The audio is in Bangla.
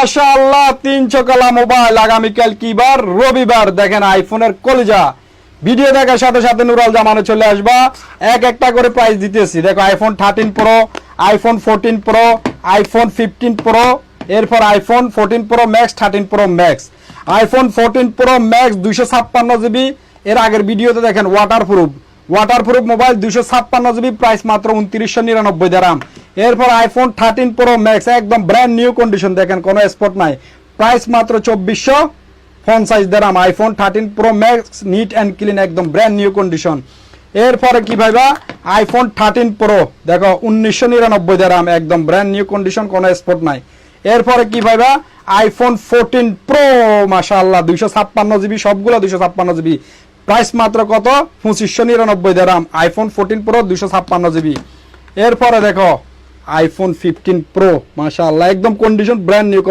মাশাআল্লাহ তিনশো কালা মোবাইল আগামীকাল কি বার? রবিবার। দেখেন আইফোনের কলিজা। ভিডিও দেখার সাথে সাথে নুরাল চলে আসবা। এক একটা করে প্রাইস দিতেছি। দেখো, iPhone thirteen pro iPhone fourteen pro iPhone fifteen pro এরপর iPhone fourteen pro max thirteen pro max iPhone fourteen pro max দুইশো ছাপ্পান্ন জিবি। এর আগের ভিডিওতে দেখেন water proof water proof mobile, দুইশো ছাপ্পান্ন জিবি প্রাইস মাত্র উনত্রিশশো নিরানব্বই দাম এরপর আইফোন থার্টিন প্রো ম্যাক্স একদম ব্র্যান্ড নিউ কন্ডিশন দেখেন, কোনো স্পট নাই। প্রাইস মাত্র চব্বিশশো ফোন সাইজ দাম iPhone thirteen pro max neat and clean একদম ব্র্যান্ড নিউ কন্ডিশন এরপরে কি ভাইবা? আইফোন থার্টিন প্রো দেখো, উনিশশো নিরানব্বই দাম একদম ব্র্যান্ড নিউ কন্ডিশন কোনো স্পট নাই। এরপরে কি ভাইবা? আইফোন ফোরটিন প্রো মাশাআল্লাহ, দুইশো ছাপ্পান্ন জিবি, সবগুলো দুইশো ছাপ্পান্ন জিবি। প্রাইস মাত্র কত? পঁচিশশো নিরানব্বই দাম আইফোন ফোরটিন প্রো দুইশো ছাপ্পান্ন জিবি। এরপরে দেখো আইফোন ফিফটিন প্রো মাশাআল্লাহ একদম কন্ডিশন ব্র্যান্ড নিউ